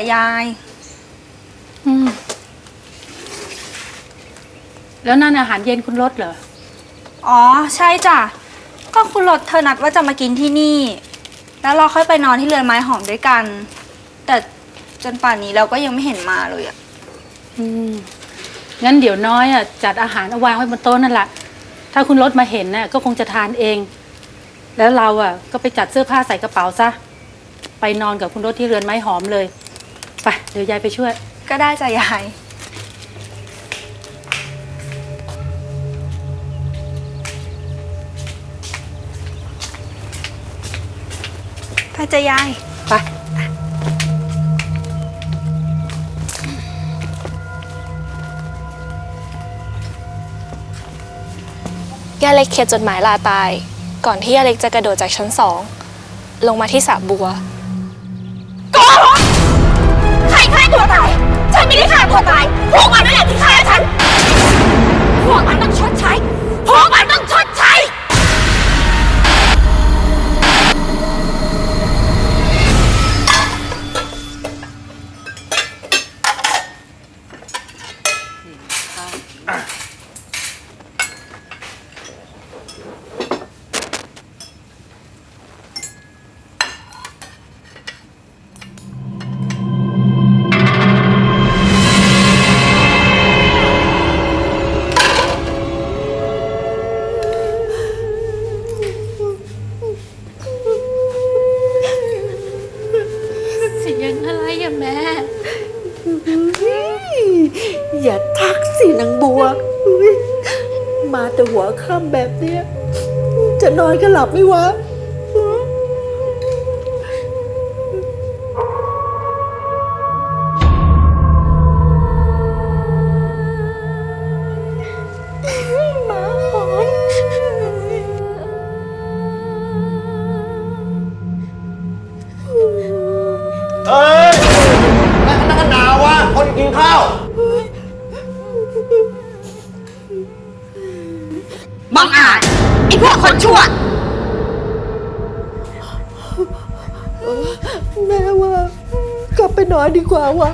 ลยอะยายอืมแล้วนั่นอาหารเย็นคุณรสเหรอ อ๋อ ใช่จ้ะ ก็คุณรถเธอนัดว่าจะมากินที่นี่ แล้วเราค่อยไปนอนที่เรือนไม้หอมด้วยกัน แต่จนป่านนี้เราก็ยังไม่เห็นมาเลยอะอืม งั้นเดี๋ยวน้อยอะจัดอาหารเอาวางไว้บนโต๊ะนั่นแหละ ถ้าคุณรถมาเห็นน่ะก็คงจะทานเอง แล้วเราอะ ก็ไปจัดเสื้อผ้าใส่กระเป๋าซะ ไปนอนกับคุณรถที่เรือนไม้หอมเลย ไปเดี๋ยวยายไปช่วย ก็ได้จ้ะยายไปจ้ะยาย ไป ย่าเล็กเขียนจดหมายลาตาย ก่อนที่ย่าเล็กจะกระโดดจากชั้นสอง ลงมาที่สระบัว ตัวตาย พวกมันนั่นแหละที่ฆ่าฉัน พวกมันต้อง สียงอะไรอะแม่ อย่าทักสินางบัว มาแต่หัวค่ำแบบเนี้ย จะนอนก็หลับไม่วะ บังอาจไอ้พวกคนชั่ว แม่ว่ากลับไปนอนดีกว่าวะ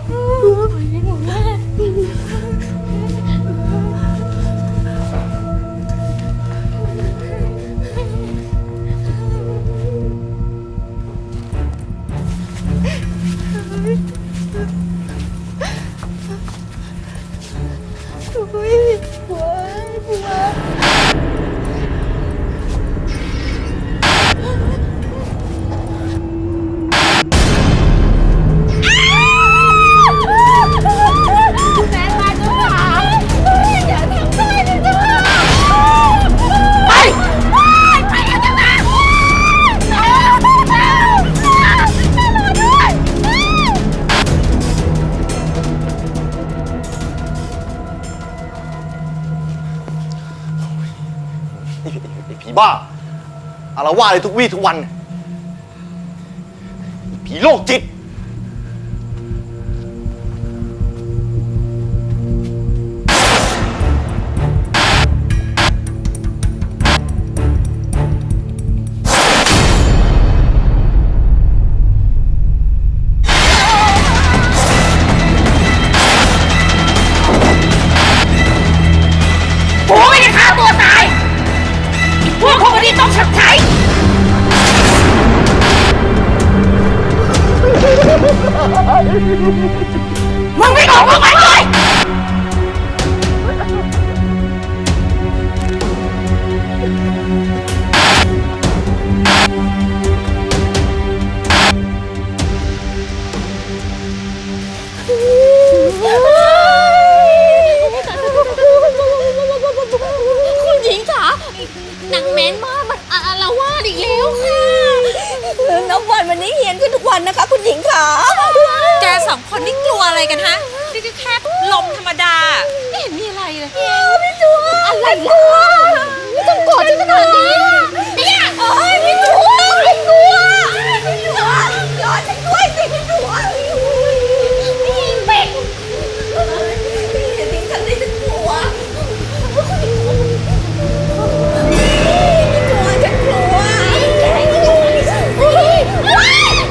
ไอ้ผีบ้าอารวาสเลยทุกวี่ทุกวันไอ้ผีโรคจิต มึงไม่บอกพวกมันเลยคุณหญิงคะนางเม้นมากมันอาละวาดอีกแล้วค่ะน้ำวันวันนี้เฮียนขึ้นทุกวันนะคะ คุณหญิงขาแกสองคนนี่กลัวอะไรกันฮะ ไม่กลัวไม่ต้องกรธฉันขนาดนี้อ้ยกลัวไกลัวกลัวฉันกลัวฉันกลัวฉันกลัวไม่กก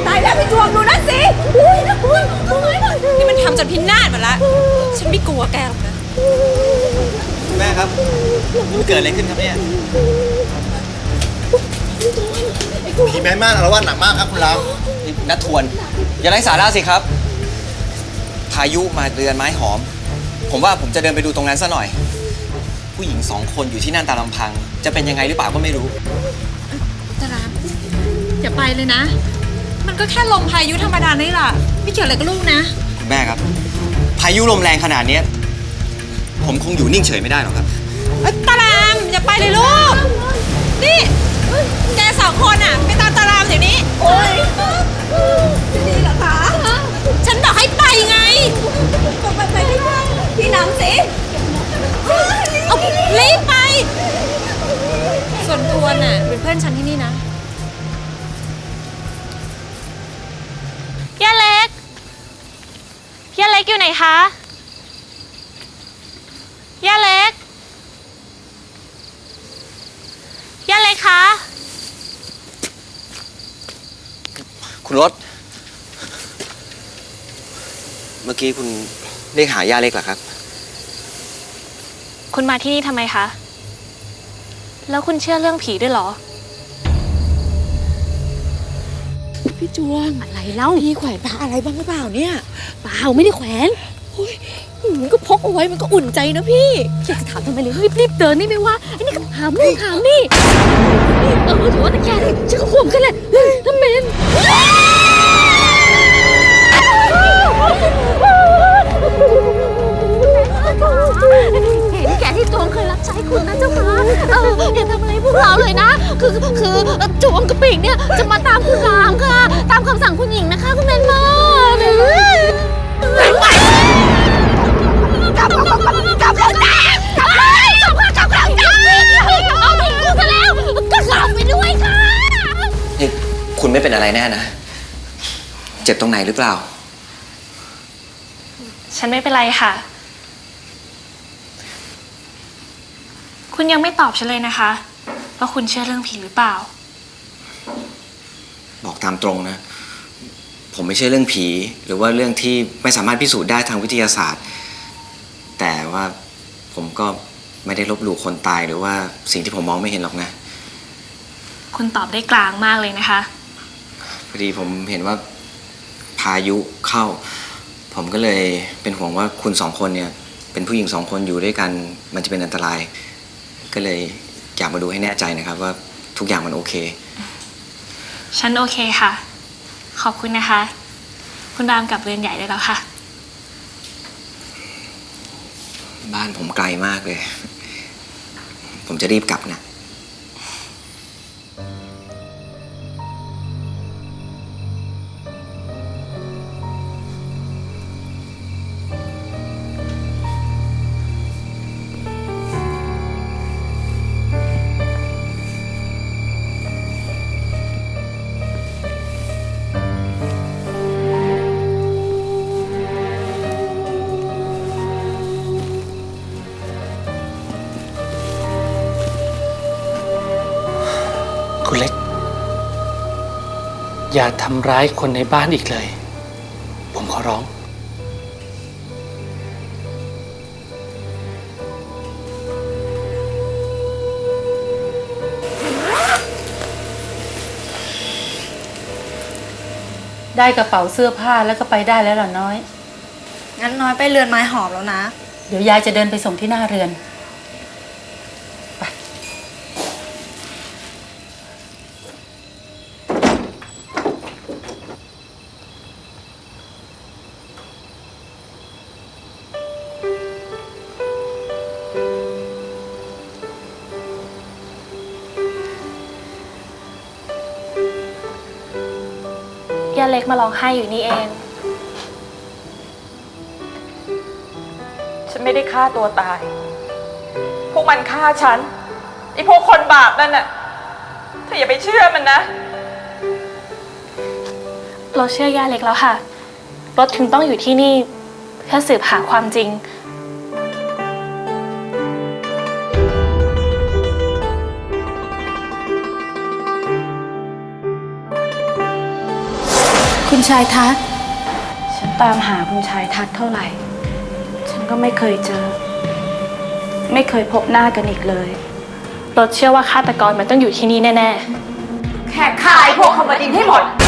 ตายแล้วไม่กลัดูนั่นสินี่มันทำจนพินาศหมดละฉันไม่กลัวแกหรอกนะ เกิดอะไรขึ้นครับเนี่ยผีแม่ม่านอารวาสหนักมากครับคุณรามนี่นัดทวน อย่าไร้สาระสิครับ พายุมาเรือนไม้หอม ผมว่าผมจะเดินไปดูตรงนั้นซะหน่อย ผู้หญิงสองคนอยู่ที่นั่นตามลำพัง จะเป็นยังไงหรือเปล่าก็ไม่รู้ ตารามอย่าไปเลยนะ มันก็แค่ลมพายุธรรมดานี่แหละไม่เกี่ยวอะไรกับลูกนะ คุณแม่ครับ พายุลมแรงขนาดเนี้ย ผมคงอยู่นิ่งเฉยไม่ได้หรอกครับตารามอย่าไปเลยลูก นี่แกสองคนอะไปตามตารามเดี๋ยวนี้ โอ๊ยนี่เหรอคะฉันบอกให้ไปไงก็ไปไปไม่ได้พี่นำสิเอารีบไป ส่วนทวนน่ะเป็นเพื่อนฉันที่นี่นะ ย่าเล็ก ย่าเล็กอยู่ไหนคะ ย่าเล็ก ย่าเล็กคะ คุณรถ เมื่อกี้คุณเรียกหาย่าเล็กเหรอครับ คุณมาที่นี่ทำไมคะ แล้วคุณเชื่อเรื่องผีด้วยเหรอ พี่จวงอะไรเล่าพี่แขวนพระอะไรบ้างหรือเปล่าเนี่ยเปล่าไม่ได้แขวน ก็พกเอาไว้มันก็อุ่นใจนะพี่อยากจะถามทำไมเลยรีบรีบเดินนี่ไม่ว่าไอ้นี่ก็ถามนู่นถามนี่นี่เออถือว่าแต่แกนี่ฉันก็ข่มกัน ไม่เป็นอะไรแน่นะ เจ็บตรงไหนหรือเปล่า ฉันไม่เป็นไรค่ะ คุณยังไม่ตอบฉันเลยนะคะ ว่าคุณเชื่อเรื่องผีหรือเปล่า บอกตามตรงนะ ผมไม่ใช่เรื่องผี หรือว่าเรื่องที่ไม่สามารถพิสูจน์ได้ทางวิทยาศาสตร์ แต่ว่าผมก็ไม่ได้ลบหลู่คนตายหรือว่าสิ่งที่ผมมองไม่เห็นหรอกนะ คุณตอบได้กลางมากเลยนะคะพ อดีผมเห็นว่าพายุเข้า ผมก็เลยเป็นห่วงว่าคุณสองคนเนี่ย เป็นผู้หญิงสองคนอยู่ด้วยกัน มันจะเป็นอันตราย ก็เลยอยากมาดูให้แน่ใจนะครับว่าทุกอย่างมันโอเค ฉันโอเคค่ะ ขอบคุณนะคะ คุณรามกลับเรือนใหญ่ได้แล้วค่ะ บ้านผมไกลมากเลย ผมจะรีบกลับนะ อย่าทำร้ายคนในบ้านอีกเลย ผมขอร้อง ได้กระเป๋าเสื้อผ้าแล้วก็ไปได้แล้วเหรอน้อย งั้นน้อยไปเรือนไม้หอมแล้วนะ เดี๋ยวยายจะเดินไปส่งที่หน้าเรือน ย่าเล็กมาร้องไห้อยู่นี่เอง ฉันไม่ได้ฆ่าตัวตาย พวกมันฆ่าฉันไอพวกคนบาปนั่นน่ะเธออย่าไปเชื่อมันนะ เราเชื่อย่าเล็กแล้วค่ะ รถถึงต้องอยู่ที่นี่ เพื่อสืบหาความจริง คุณชายทัศน์ฉันตามหาคุณชายทัศน์เท่าไหร่ ฉันก็ไม่เคยเจอ ไม่เคยพบหน้ากันอีกเลยรถเชื่อว่าฆาตกรมันต้องอยู่ที่นี่แน่แค่ฆ่าไอ้พวกคอมบดินให้หมดๆ